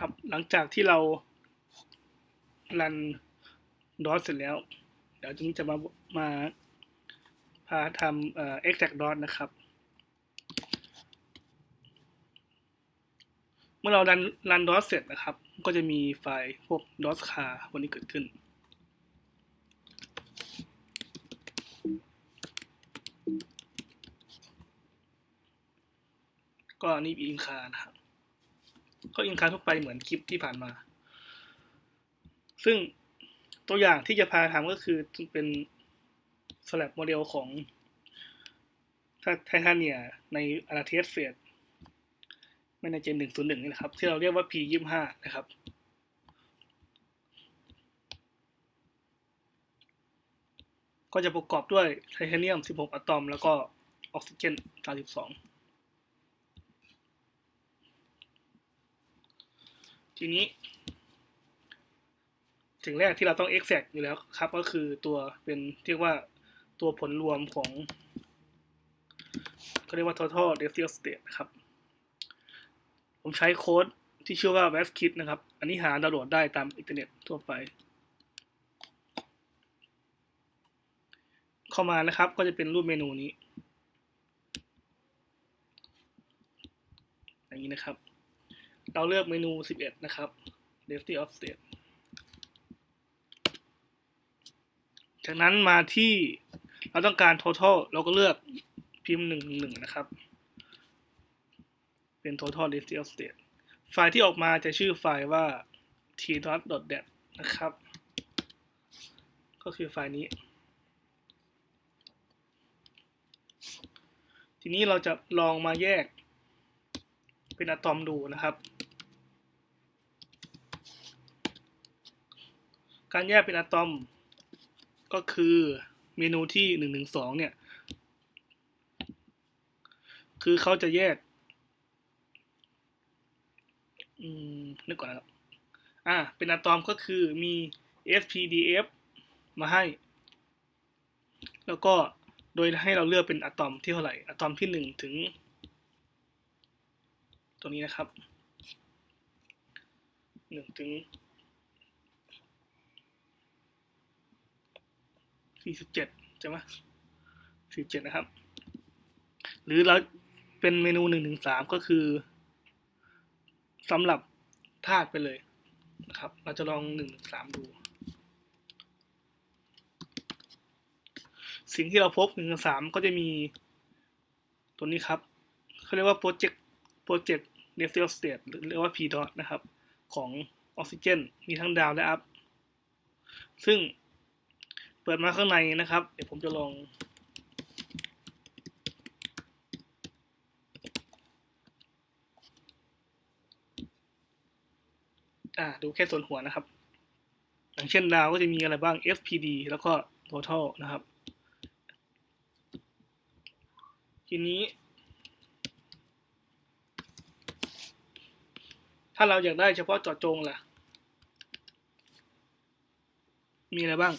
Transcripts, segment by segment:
ครับ หลังจากที่เรารันดอสเสร็จแล้ว เดี๋ยวจึงจะมามาพาทำเอ่อ exact dot นะครับ เมื่อเรารันรันดอสเสร็จนะครับ ก็จะมีไฟล์พวก DOS car พวกนี้เกิดขึ้นก็นี่อินคานะครับ ก็อินคาทั่วไปเหมือนคลิปที่ผ่านมา ซึ่งตัวอย่างที่จะพาทำก็คือเป็นสลับโมเดลของไททาเนียในอาราเทสเฟสไม่ในเจนหนึ่งศูนย์หนึ่งนี่นะครับ ที่เราเรียกว่า P ยี่ห้านะครับ ก็จะประกอบด้วยไทเทเนียม 16 อะตอม แล้วก็ออกซิเจน 32 ทีนี้สิ่งแรกที่เราต้อง exact อยู่แล้วครับ ก็คือตัวเป็นเรียกว่าตัวผลรวมของเขาเรียกว่า total decimal state นะครับ ผมใช้โค้ดที่ชื่อว่า v a s k i t นะครับ อันนี้หาดาวน์โหลดได้ตามอินเทอร์เน็ตทั่วไป เข้ามานะครับก็จะเป็นรูปเมนูนี้ อย่างนี้นะครับ เราเลือกเมนู 11 นะครับ Density of State จากนั้นมาที่เราต้องการ total เราก็เลือกพิมพ์ 1 1 นะครับ เป็น total density of state ไฟล์ที่ออกมาจะชื่อไฟล์ว่า t.dat นะครับ ก็คือไฟล์นี้ ทีนี้เราจะลองมาแยกเป็นอะตอมดูนะครับ การแยกเป็นอะตอมก็คือเมนูที่หนึ่งหนึ่งสองเนี่ย คือเขาจะแยก อืมนึกก่อนนะครับ อ่า เป็นอะตอมก็คือมี SPDF มาให้ แล้วก็โดยให้เราเลือกเป็นอะตอมที่เท่าไหร่ อะตอมที่หนึ่งถึง ตัวนี้นะครับหนึ่งถึง สี่สิบเจ็ดใช่ไหมสี่เจ็ดนะครับ หรือเราเป็นเมนูหนึ่งถึงสามก็คือสำหรับธาตุไปเลยนะครับ เราจะลองหนึ่งถึงสามดู สิ่งที่เราพบหนึ่งถึงสามก็จะมีตัวนี้ครับเขาเรียกว่า project project d e c i m a l state หรือเรียกว่า p dot นะครับ ของออกซิเจน มีทั้งดาวและอัพ ซึ่ง เปิดมาข้างในนะครับ เดี๋ยวผมจะลอง อ่าดูแค่ส่วนหัวนะครับ อย่างเช่นดาวก็จะมีอะไรบ้าง FPD แล้วก็ total นะครับ ทีนี้ ถ้าเราอยากได้เฉพาะเจาะจงล่ะ มีอะไรบ้าง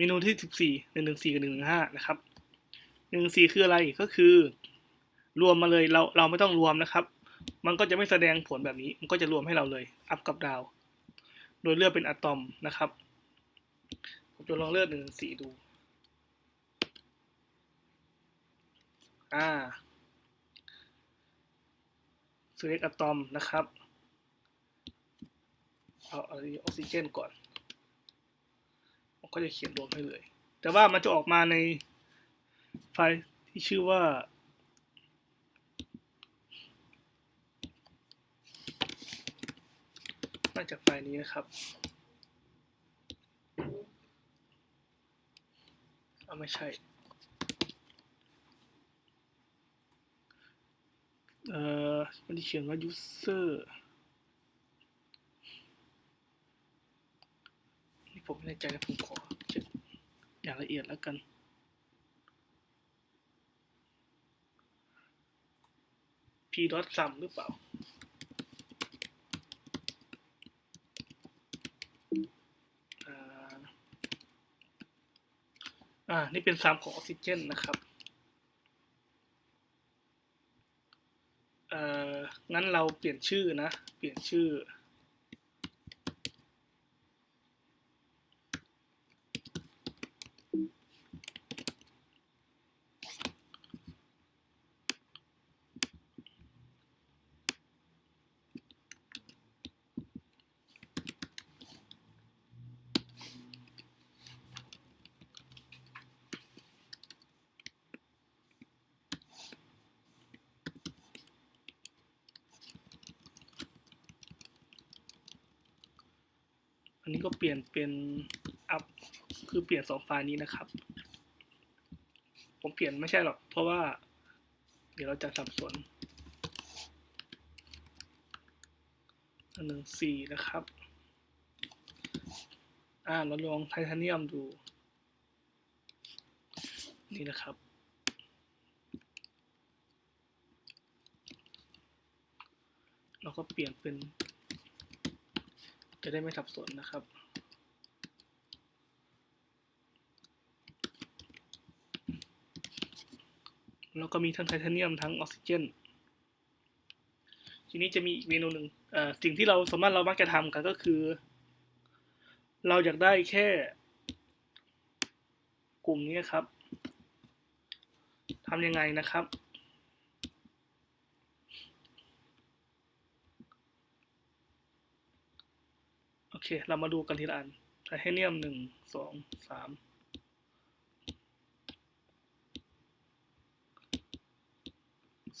เมนูที่สิบสี่หนึ่งหนึ่งสี่กับหนึ่งหนึ่งห้านะครับหนึ่งสี่คืออะไรก็คือ รวมมาเลยเราเราไม่ต้องรวมนะครับ มันก็จะไม่แสดงผลแบบนี้ มันก็จะรวมให้เราเลยอัพกับดาวโดยเลือกเป็นอะตอมนะครับผมจะลองเลือกหนึ่งสี่ดูอ่า select อะตอมนะครับ เอาออกซิเจนก่อน ก็จะเขียนรวมให้เลย แต่ว่ามันจะออกมาในไฟล์ที่ชื่อว่า มาจากไฟล์นี้นะครับ เอาไม่ใช่เอ่อมันเขียนว่า user นี่ ผมไม่แน่ใจนะผมขอเช็คอย่างละเอียดแล้วกัน p dot sum หรือเปล่าอ่า อ่า นี่เป็นซัมของออกซิเจนนะครับ เอ่อ งั้นเราเปลี่ยนชื่อนะ เปลี่ยนชื่อ นนี้ก็เปลี่ยนเป็นอัพคือเปลี่ยนสองไฟล์นี้นะครับ ผมเปลี่ยนไม่ใช่หรอก เพราะว่า เดี๋ยวเราจะสับสนอันหนึ่งสี่นะครับ อ่าเราลองไทเทเนียมดู นี่นะครับเราก็เปลี่ยนเป็น จะได้ไม่สับสนนะครับแล้วก็มีทั้งไทเทเนียมทั้งออกซิเจน ทีนี้จะมีอีกเมนูหนึ่งสิ่งที่เราสามารถเรามักจะทำกันก็คือ เราอยากได้แค่ กลุ่มนี้ครับทำยังไงนะครับ เค เรามาดูกันทีละอันไทเทเนียมหนึ่งสองสาม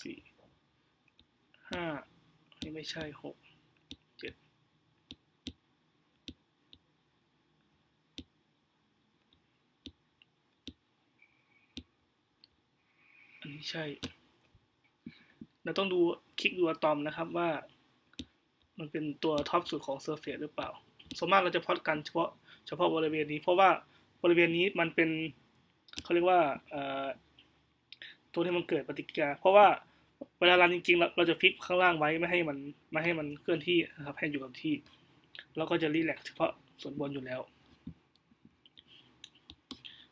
สี่ห้านี่ไม่ใช่หกเจ็ดอันนี้ใช่ เราต้องดูคลิกดูอะตอมนะครับว่ามันเป็นตัวท็อปสุดของเซอร์เฟซหรือเปล่า ส่วนมากเราจะพอดกันเฉพาะเฉพาะบริเวณนี้ เพราะว่าบริเวณนี้มันเป็นเขาเรียกว่าตัวที่มันเกิดปฏิกิริยา เพราะว่าเวลารันจริงๆ เราเราจะฟิกข้างล่างไว้ไม่ให้มันไม่ให้มันเคลื่อนที่นะครับให้อยู่กับที่ แล้วก็จะรีแลกซ์เฉพาะส่วนบนอยู่แล้ว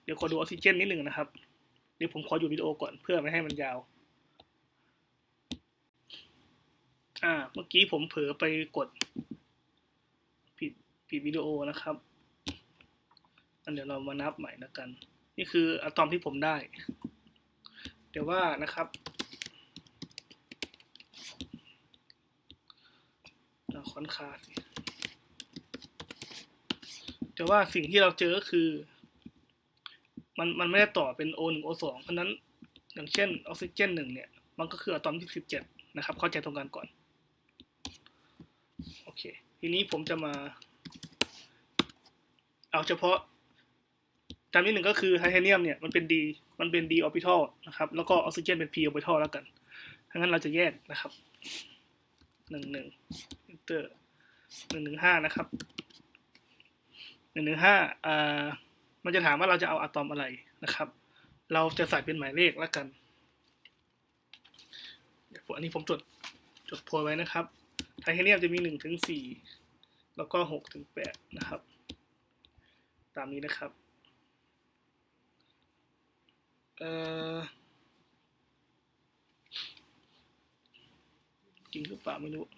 เดี๋ยวขอดูออกซิเจนนิดหนึ่งนะครับ เดี๋ยวผมขออยู่วิดีโอก่อนเพื่อไม่ให้มันยาว อ่า เมื่อกี้ผมเผลอไปกด ปิดวิดีโอนะครับอันเดี๋ยวเรามานับใหม่แล้วกัน นี่คืออะตอมที่ผมได้ เดี๋ยวว่านะครับเราค้อนคาสิแต่ว่าสิ่งที่เราเจอก็คือ มันมันไม่ได้ต่อเป็น O 1 O 2 เพราะนั้นอย่างเช่นออกซิเจนหนึ่งเนี่ย มันก็คืออะตอมที่17นะครับ เข้าใจตรงกันก่อน โอเค ทีนี้ผมจะมา เอาเฉพาะจำนิดหนึ่งก็คือไทเทเนียมเนี่ยมันเป็น D มันเป็น D orbital นะครับแล้วก็ออกซิเจนเป็น P orbital แล้วกันถ้างั้นเราจะแยกนะครับหนึ่งหนึ่งอินเตอร์หนึ่งหนึ่งห้านะครับหนึ่งหนึ่งห้าอ่ามันจะถามว่าเราจะเอาอะตอมอะไรนะครับ เราจะใส่เป็นหมายเลขแล้วกันเดี๋ยวอันนี้ผมจดจดโพยไว้นะครับไทเทเนียมจะมีหนึ่งถึงสี่แล้วก็หกถึงแปดนะครับ ตามนี้นะครับเอ่อจริงหรือเปล่าไม่รู้หก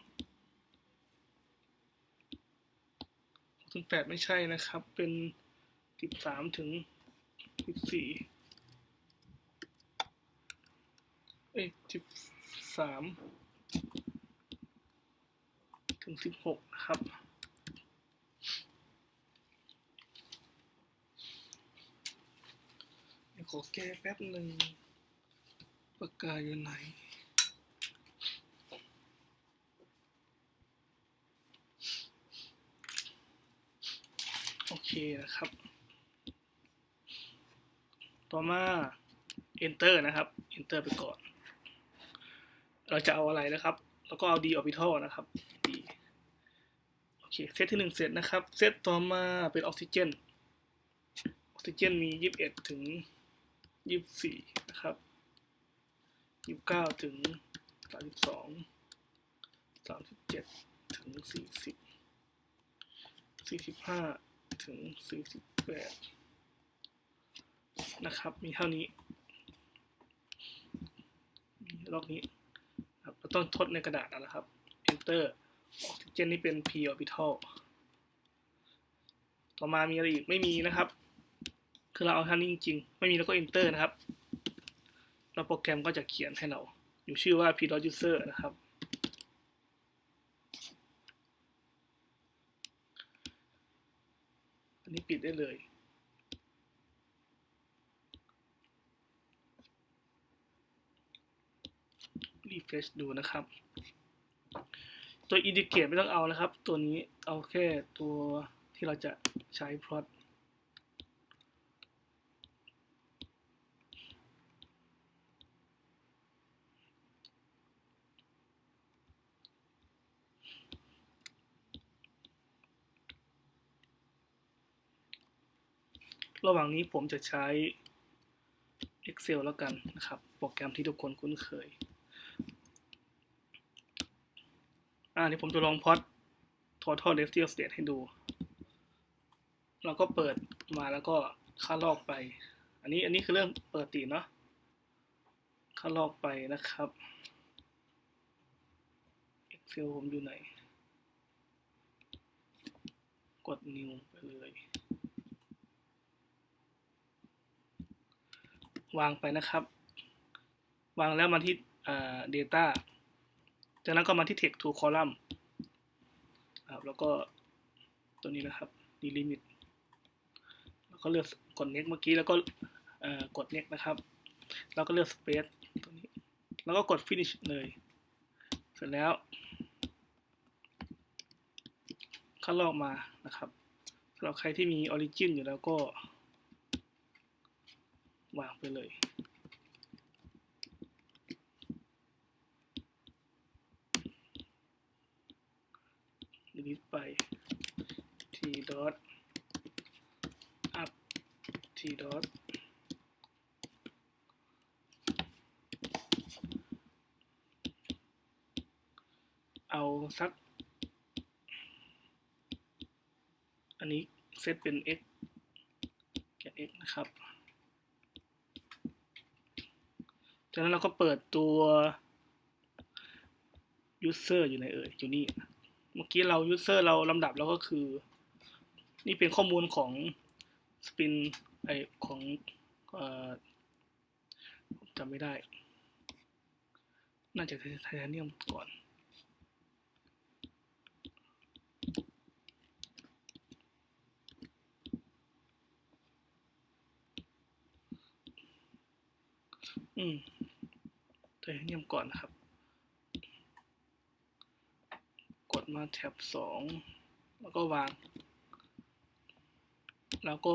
ถึงแปดไม่ใช่นะครับ เป็นสิบสามถึงสิบสี่เอ้ยสิบสามถึงสิบหกนะครับ เดี๋ยว ขอแก้แป๊บหนึ่งปากกาอยู่ไหนโอเคนะครับ ต่อมา enter นะครับ enter ไปก่อน เราจะเอาอะไรนะครับ แล้วก็เอา d orbital นะครับ d โอเค เซตที่หนึ่งเสร็จนะครับ เซตต่อมาเป็นออกซิเจน ออกซิเจนมียี่สิบเอ็ดถึง ยี่สิบสี่นะครับยี่สิบเก้าถึงสามสิบสองสามสิบเจ็ดถึงสี่สิบสี่สิบห้าถึงสี่สิบแปดนะครับ มีเท่านี้มีล็อกนี้ครับเราต้องทดในกระดาษนะครับ enter ออกซิเจนนี่เป็น p orbital ต่อมามีอะไรอีกไม่มีนะครับ คือเราเอาท่านี้จริงๆ ไม่มีแล้วก็ enter นะครับ แล้วโปรแกรมก็จะเขียนให้เรา อยู่ชื่อว่า p user นะครับ อันนี้ปิดได้เลย refresh ดูนะครับ ตัว indicate ไม่ต้องเอานะครับ ตัวนี้เอาแค่ตัวที่เราจะใช้พ ระหว่างนี้ผมจะใช้ Excel แล้วกันนะครับ โปรแกรมที่ทุกคนคุ้นเคย อ่าเดี๋ยวผมจะลองพอด total residual state ให้ดู เราก็เปิดมาแล้วก็ค่าลอกไป อันนี้อันนี้คือเรื่องเปิดติเนาะค่าลอกไปนะครับ Excel ผมอยู่ไหน กด new ไปเลย วางไปนะครับ วางแล้วมาที่ data จากนั้นก็มาที่ text to column ครับแล้วก็ตัวนี้นะครับ delimit แล้วก็เลือกกด next เมื่อกี้แล้วก็กด next นะครับ แล้วก็เลือก space ตัวนี้ แล้วก็กด finish เลย เสร็จแล้วคัดลอกมานะครับสำหรับใครที่มี origin อยู่แล้วก็ วางไปเลย delete ไป t dot up t dot เอาสัก อันนี้เซตเป็น x แก x นะครับ จากนั้นเราก็เปิดตัว user อยู่ในเอ่ยอยู่นี่ เมื่อกี้เรา user เราลำดับแล้วก็คือ นี่เป็นข้อมูลของ spin ไอของอจำไม่ได้ น่าจะไทเทเนียมก่อน อืม ไทเทเนียมก่อนนะครับ กดมาแท็บสองแล้วก็วาง แล้วก็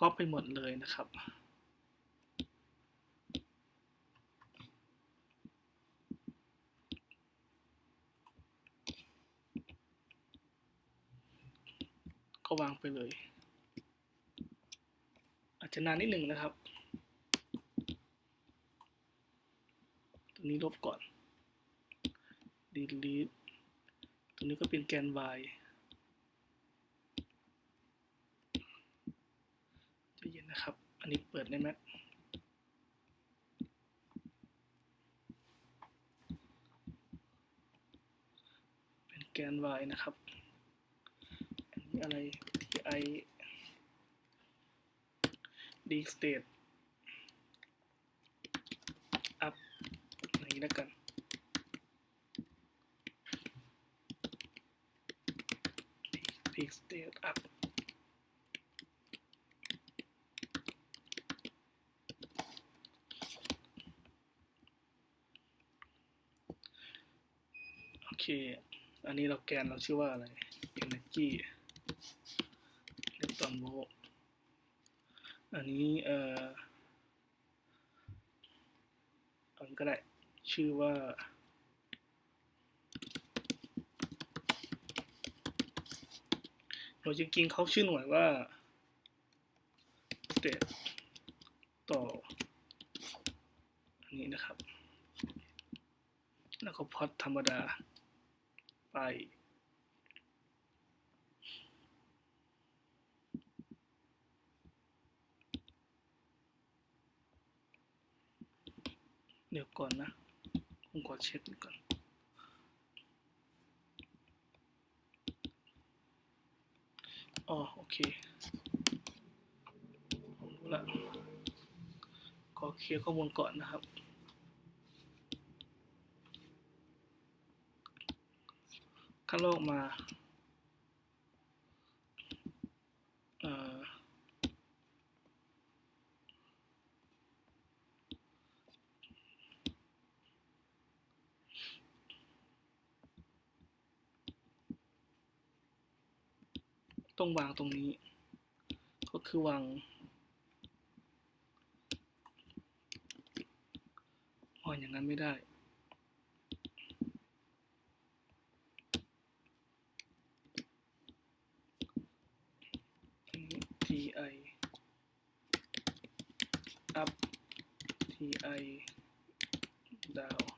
ก๊อปไปหมดเลยนะครับก็วางไปเลย อาจจะนานนิดหนึ่งนะครับ ตัวนี้ลบก่อน delete ตัวนี้ก็เป็นแกน y จะเย็นนะครับ อันนี้เปิดใน Mac เป็นแกน y นะครับ อันนี้อะไร pi d state up แล้วกัน peak state up โอเค อันนี้เราแกนเราชื่อว่าอะไร energy electron v o l อันนี้เอ่อนก็ได้ ชื่อว่าโดยจริงๆเขาชื่อหน่วยว่า state ต่อ อันนี้นะครับ แล้วก็พอดธรรมดาไปเดี๋ยวก่อนนะ ผมขอเช็คก่อนอ๋อโอเคผมรู้ละขอเคลียร์ข้อมูลก่อนนะครับคัดลอกมา เอ่อ อ ต้องวางตรงนี้ ก็คือวางวางอย่างนั้นไม่ได้ อันนี้ ti up ti down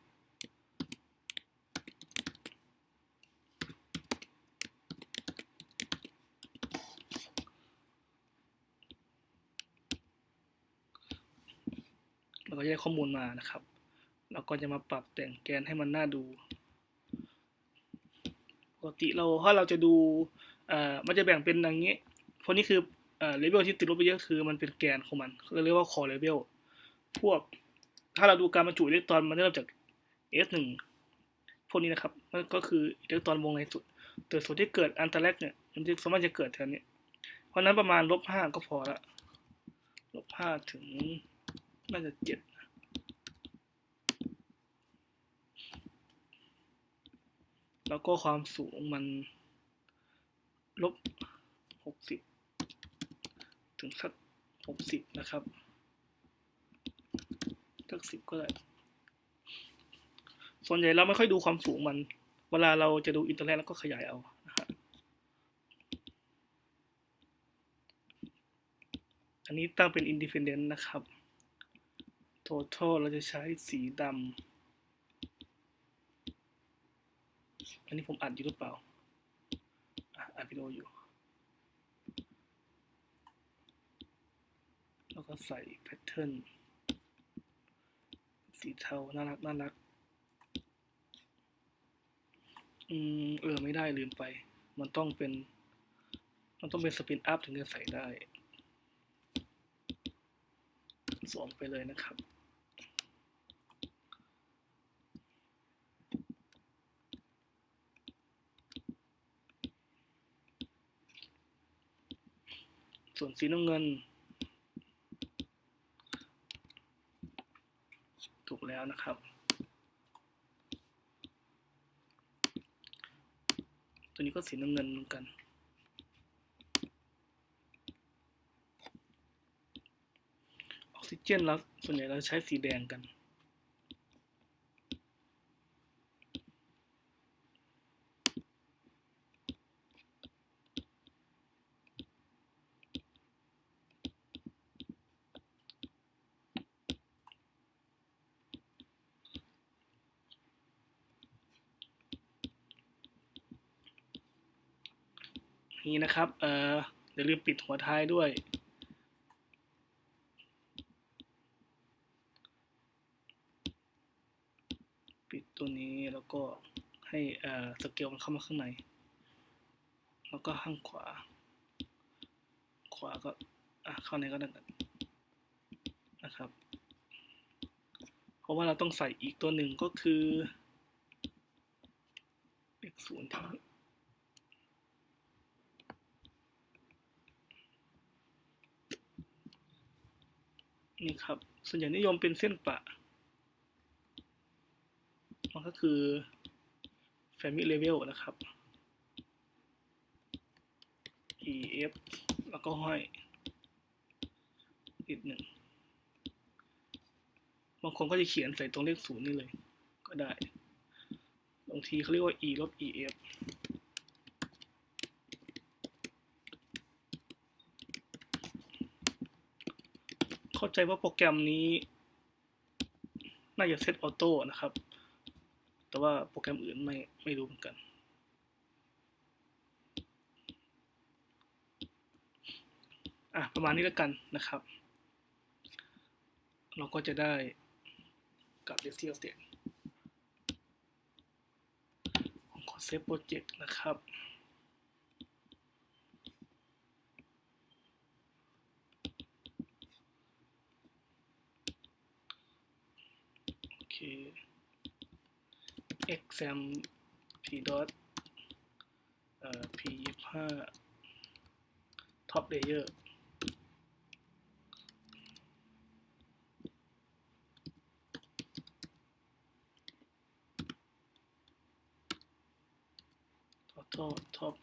เราก็จะได้ข้อมูลมานะครับ เราก็จะมาปรับแต่งแกนให้มันน่าดู ปกติเราถ้าเราจะดูเอ่อมันจะแบ่งเป็นอย่างนี้พวกนี้คือเอ่อเลเวลที่ติดลบไปเยอะคือมันเป็นแกนของมันเราเรียกว่า core level พวก ถ้าเราดูการบรรจุอิเล็กตรอนมันเริ่มจาก S1 พวกนี้นะครับ มันก็คืออิเล็กตรอนวงในสุดแต่ส่วนที่เกิดอันตรแรกเนี่ย มันจะสามารถจะเกิดแถวนี้ เพราะนั้นประมาณลบห้าก็พอละลบห้าถึง น่าจะเจ็ดแล้วก็ความสูงมันลบหกสิบถึงสักหกสิบนะครับสักสิบก็ได้ ส่วนใหญ่เราไม่ค่อยดูความสูงมัน เวลาเราจะดูอินเทอร์เน็ตแล้วก็ขยายเอาอันนี้ตั้งเป็น independent นะครับ total เราจะใช้สีดำอันนี้ผมอัดอยู่หรือเปล่าอัดวิดีโออยู่ แล้วก็ใส่แพทเทิร์นสีเทา น่ารัก น่ารัก อืม เออ ไม่ได้ลืมไป มันต้องเป็น มันต้องเป็นสปินอัพถึงจะใส่ได้สวมไปเลยนะครับ ส่วนสีน้ำเงิน ถูกแล้วนะครับ ตัวนี้ก็สีน้ำเงินเหมือนกันออกซิเจนแล้วส่วนใหญ่เราใช้สีแดงกัน นี่นะครับเอออย่าลืมปิดหัวท้ายด้วย ปิดตัวนี้แล้วก็ให้เออสเกลมันเข้ามาข้างใน แล้วก็ข้างขวา ขวาก็อะเข้าในก็ได้นนะครับ เพราะว่าเราต้องใส่อีกตัวหนึ่งก็คือเลขศูนย์ที่ นี่ครับส่วนใหญ่นิยมเป็นเส้นปะมันก็คือ Family Level นะครับ EF แล้วก็ห้อยอีกหนึ่งบางคนก็จะเขียนใส่ตรงเลขศูนย์นี่เลย ก็ได้ บางทีเขาเรียกว่า E ลบ EF เข้าใจว่าโปรแกรมนี้ น่าจะเซตออโต้นะครับ แต่ว่าโปรแกรมอื่นไม่ไม่รู้เหมือนกัน อะ ประมาณนี้แล้วกันนะครับ เราก็จะได้กับ d e s t i o State ผมขอเซฟโปรเจกต์นะครับ โอเค exam p dot เอ่อ p ยี่ห้า top layer ท total top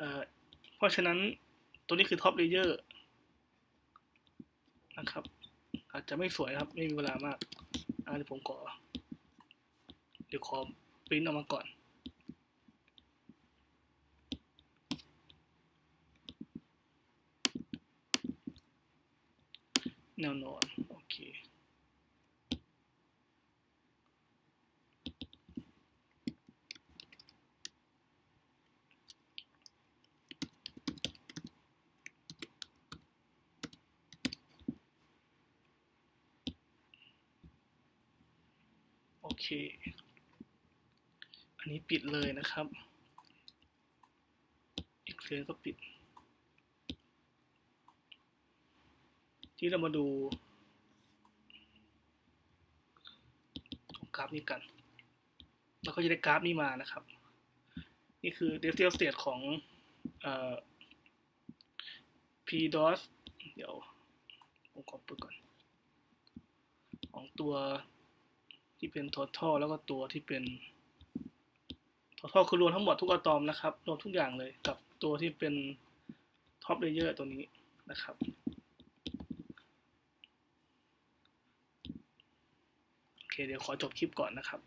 อ่อเพราะฉะนั้นตัวนี้คือท็อปเลเยอร์นะครับ อาจจะไม่สวยครับ ไม่มีเวลามากอ่าเดี๋ยวผมขอเดี๋ยวขอปริ้นออกมาก่อนแนวนอน โอ เคโอเค อันนี้ปิดเลยนะครับ Excel ก็ปิด ที่เรามาดูกราฟนี้กัน แล้วก็จะได้กราฟนี้มานะครับ นี่คือ decimal state ของอ PDOS เดี๋ยว ผมขอเปิดก่อน ของตัว ที่เป็น total แล้วก็ตัวที่เป็น total คือรวมทั้งหมดทุกอะตอมนะครับรวมทุกอย่างเลยกับตัวที่เป็น top layer ตัวนี้นะครับโอเคเดี๋ยวขอจบคลิปก่อนนะครับ